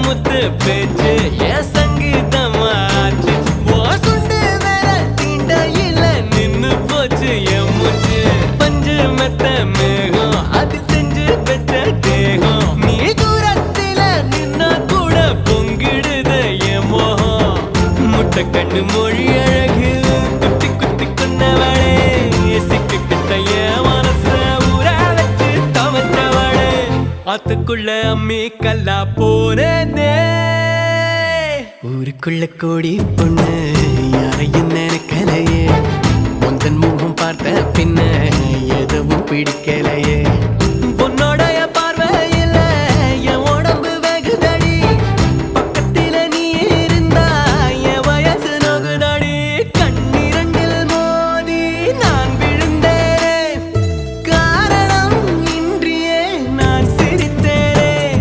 முத்து பேச்சு என் சங்கீதமாச்சு ஓ சுண்டு விரல் தீண்டையில நின்னு போச்சு என் மூச்சு. பஞ்சு மெத்த மேகம் அது செஞ்சு பெற்ற தேகம். நீ தூரத்தில நின்னா கூட பொங்கிடுது என் மோகம். முட்டை கண்ணு மொழி அழகு ஆத்துக்குள்ள அம்மி கல்லா போனே ஊருக்குள்ள கோடி பொண்ணு யாரையும் நினைக்கலையே. முந்தன் முகம் பார்த்த பின்ன எதுவும் பிடிக்கலையே.